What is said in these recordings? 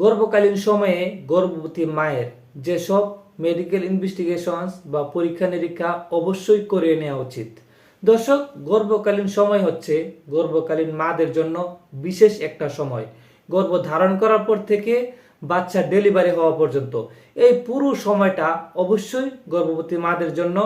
গর্ভকালীন সময়ে গর্ভবতী মায়ের যেসব মেডিকেল ইনভেস্টিগেশনস বা পরীক্ষা নিরীক্ষা অবশ্যই করে নেওয়া উচিত। দর্শক, গর্ভকালীন সময় হচ্ছে গর্ভকালীন মাদের জন্য বিশেষ একটা সময়। গর্ভ ধারণ করার পর থেকে বাচ্চা ডেলিভারি হওয়া পর্যন্ত। এই পুরো সময়টা অবশ্যই গর্ভবতী মাদের জন্য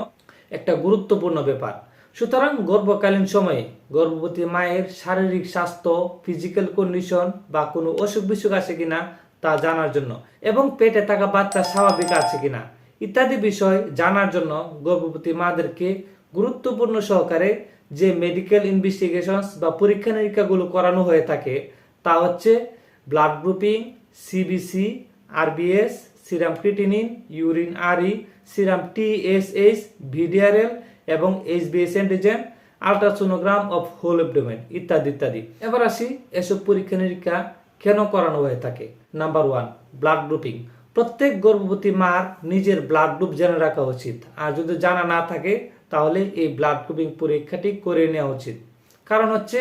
একটা গুরুত্বপূর্ণ ব্যাপার। সুতরাং গর্ভকালীন সময়ে গর্ভবতী মায়ের শারীরিক স্বাস্থ্য ফিজিক্যাল কন্ডিশন বা কোনো অসুখ বিসুখ আছে কিনা তা জানার জন্য এবং পেটে থাকা বাচ্চা স্বাভাবিক আছে কিনা ইত্যাদি বিষয় জানার জন্য গর্ভবতী মাদেরকে গুরুত্বপূর্ণ সহকারে যে মেডিকেল ইনভেস্টিগেশনস বা পরীক্ষা নিরীক্ষাগুলো করানো হয়ে থাকে তা হচ্ছে blood grouping CBC RBS serum creatinine urine RE serum TSH VDRL এবং HBs antigen ultrasonogram of whole ইত্যাদি ইত্যাদি। এবার আসি এসব পরীক্ষা নিরীক্ষা কেন করানো হয়ে থাকে? নাম্বার ওয়ান ব্লাড গ্রুপিং প্রত্যেক গর্ভবতী মার নিজের ব্লাড গ্রুপ জেনে রাখা উচিত। আর যদি জানা না থাকে, তাহলে এই ব্লাড গ্রুপিং পরীক্ষাটি করে নেওয়া উচিত। কারণ হচ্ছে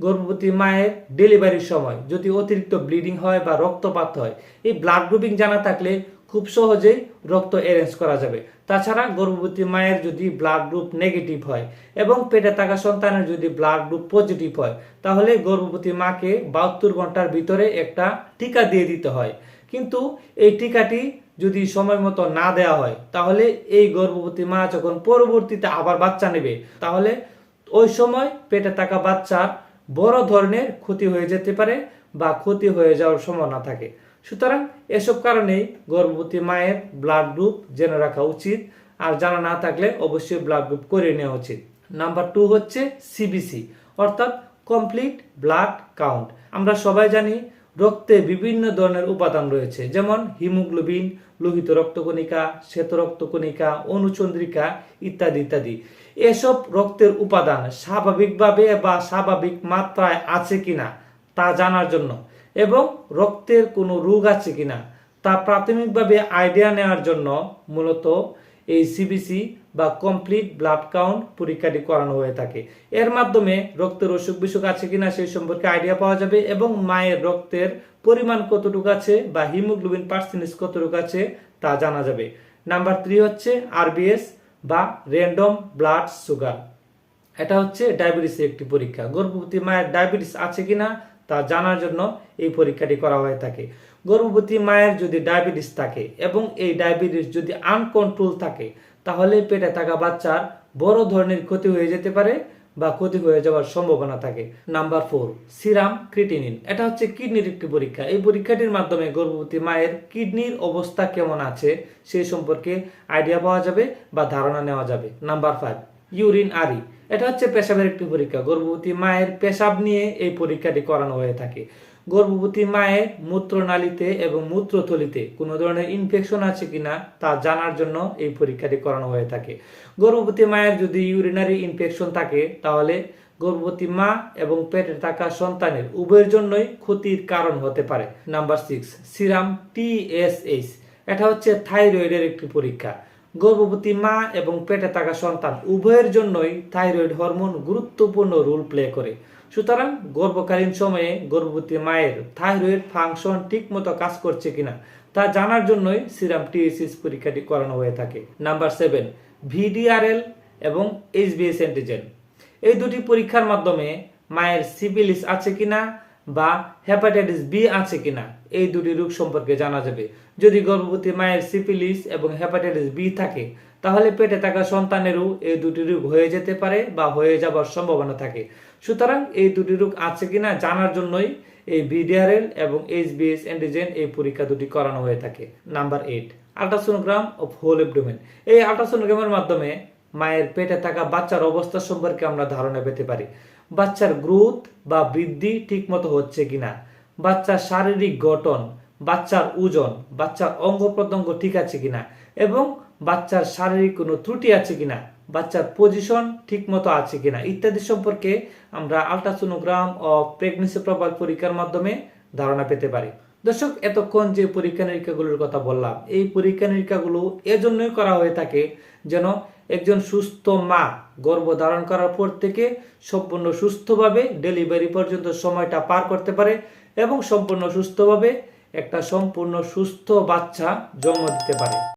গর্ভবতী মায়ের ডেলিভারির সময়। যদি অতিরিক্ত ব্লিডিং হয় বা রক্তপাত হয়, এই ব্লাড গ্রুপিং জানা থাকলে খুব সহজেই রক্ত অ্যারেঞ্জ করা যাবে। তাছাড়া গর্ভবতী মায়ের যদি ব্লাড গ্রুপ নেগেটিভ হয় এবং পেটে থাকা সন্তানের যদি ব্লাড গ্রুপ পজিটিভ হয়, তাহলে গর্ভবতী মাকে বাহাত্তর ঘণ্টার ভিতরে একটা টিকা দিয়ে দিতে হয়। কিন্তু এই টিকাটি যদি সময় মতো না দেওয়া হয়, তাহলে এই গর্ভবতী মা যখন পরবর্তীতে আবার বাচ্চা নেবে, তাহলে ওই সময় পেটে থাকা বাচ্চার বড় ধরনের ক্ষতি হয়ে যেতে পারে বা ক্ষতি হয়ে যাওয়ার সম্ভাবনা থাকে। সুতরাং এসব কারণেই গর্ভবতী মায়ের ব্লাড গ্রুপ জেনে রাখা উচিত আর জানা না থাকলে অবশ্যই ব্লাড গ্রুপ করে নেওয়া উচিত। নাম্বার টু হচ্ছে সিবিসি অর্থাৎ কমপ্লিট ব্লাড কাউন্ট আমরা সবাই জানি রক্তে বিভিন্ন ধরনের উপাদান রয়েছে, যেমন হিমোগ্লোবিন, লোহিত রক্তকণিকা শ্বেত রক্তকণিকা অনুচন্দ্রিকা ইত্যাদি ইত্যাদি। এসব রক্তের উপাদান স্বাভাবিকভাবে বা স্বাভাবিক মাত্রায় আছে কিনা তা জানার জন্য এবং রক্তের কোনো রোগ আছে কিনা তা প্রাথমিকভাবে আইডিয়া নেওয়ার জন্য মূলত এই সিবিসি বা কমপ্লিট ব্লাড কাউন্ট পরীক্ষাটি করানো হয়ে থাকে। এর মাধ্যমে রক্তের অসুখ বিসুখ আছে কিনা সেই সম্পর্কে আইডিয়া পাওয়া যাবে এবং মায়ের রক্তের পরিমাণ কতটুকু আছে বা হিমোগ্লোবিন পার্সেন্টেজ কতটুকু আছে তা জানা যাবে। নাম্বার থ্রি হচ্ছে আরবিএস বা র্যান্ডম ব্লাড সুগার এটা হচ্ছে ডায়াবেটিসের একটি পরীক্ষা। গর্ভবতী মায়ের ডায়াবেটিস আছে কিনা তা জানার জন্য এই পরীক্ষাটি করা হয়ে থাকে। গর্ভবতী মায়ের যদি ডায়াবেটিস থাকে এবং এই ডায়াবেটিস যদি আনকন্ট্রোল থাকে তাহলে পেটে থাকা বাচ্চার বড় ধরনের ক্ষতি হয়ে যেতে পারে বা ক্ষতি হয়ে যাওয়ার সম্ভাবনা থাকে। Number four, serum creatinine. এটা হচ্ছে কিডনির একটি পরীক্ষা। এই পরীক্ষাটির মাধ্যমে গর্ভবতী মায়ের কিডনির অবস্থা কেমন আছে সেই সম্পর্কে আইডিয়া পাওয়া যাবে বা ধারণা নেওয়া যাবে। নাম্বার ফাইভ ইউরিন আরি। এটা হচ্ছে পেশাবের একটি পরীক্ষা। গর্ভবতী মায়ের পেশাব নিয়ে এই পরীক্ষাটি করানো হয়ে থাকে। গর্ভবতী মায়ের মূত্রনালীতে এবং মূত্রথলিতে কোনো ধরনের ইনফেকশন আছে কিনা তা জানার জন্য এই পরীক্ষাটি করানো হয়ে থাকে। গর্ভবতী মায়ের যদি ইউরিনারি ইনফেকশন থাকে, তাহলে গর্ভবতী মা এবং পেটে থাকা সন্তানের উভয়ের জন্যই ক্ষতির কারণ হতে পারে। নাম্বার সিক্স সিরাম টিএসএইচ এটা হচ্ছে থাইরয়েডের একটি পরীক্ষা। গর্ভবতী মা এবং পেটে থাকা সন্তান উভয়ের জন্যই থাইরয়েড হরমোন গুরুত্বপূর্ণ রোল প্লে করে। সুতরাং গর্ভকালীন সময়ে গর্ভবতী মায়ের থাইরয়েড ফাংশন ঠিকমতো কাজ করছে কিনা তা জানার জন্যই সিরাম টিএসিস পরীক্ষাটি করানো হয়ে থাকে। নাম্বার সেভেন, ভিডিআরএল এবং এইচবিএস অ্যান্টিজেন এই দুটি পরীক্ষার মাধ্যমে মায়ের সিপিলিস আছে কিনা বা হেপাটাইটিস বি আছে কিনা, এই দুটি রোগ সম্পর্কে জানা যাবে। যদি গর্ভবতী মায়ের সিপিলিস এবং হেপাটাইটিস বি থাকে তাহলে পেটে থাকা সন্তানেরও এই দুটি রোগ হয়ে যেতে পারে বা হয়ে যাবার সম্ভাবনা থাকে। সুতরাং এই দুটি রোগ আছে কিনা জানার জন্যই এই বিডিআরএল এবং এইচবিএস অ্যান্টিজেন এই পরীক্ষা দুটি করানো হয়ে থাকে। Number eight, ultrasonogram of whole abdomen. এই আল্ট্রাসোনোগ্রামের মাধ্যমে মায়ের পেটে থাকা বাচ্চার অবস্থা সম্পর্কে আমরা ধারণা পেতে পারি। বাচ্চার গ্রোথ বা বৃদ্ধি ঠিকমতো হচ্ছে কিনা, বাচ্চার শারীরিক গঠন, বাচ্চার ওজন, বাচ্চার অঙ্গ প্রত্যঙ্গ ঠিক আছে কিনা, এবং বাচ্চার শারীরিক কোনো ত্রুটি আছে কিনা, বাচ্চার পজিশন ঠিকমতো আছে কিনা, ইত্যাদি সম্পর্কে আমরা আলট্রাসোনোগ্রাম ও প্রেগনেন্সি প্রবাল পরীক্ষার মাধ্যমে ধারণা পেতে পারি। দর্শক, এতক্ষণ যে পরীক্ষা নিরীক্ষাগুলোর কথা বললাম, এই পরীক্ষা নিরীক্ষাগুলো এজন্যই করা হয়ে থাকে যেন একজন সুস্থ মা গর্ভ ধারণ করার পর থেকে সম্পূর্ণ সুস্থভাবে ডেলিভারি পর্যন্ত সময়টা পার করতে পারে এবং সম্পূর্ণ সুস্থভাবে একটা সম্পূর্ণ সুস্থ বাচ্চা জন্ম দিতে পারে।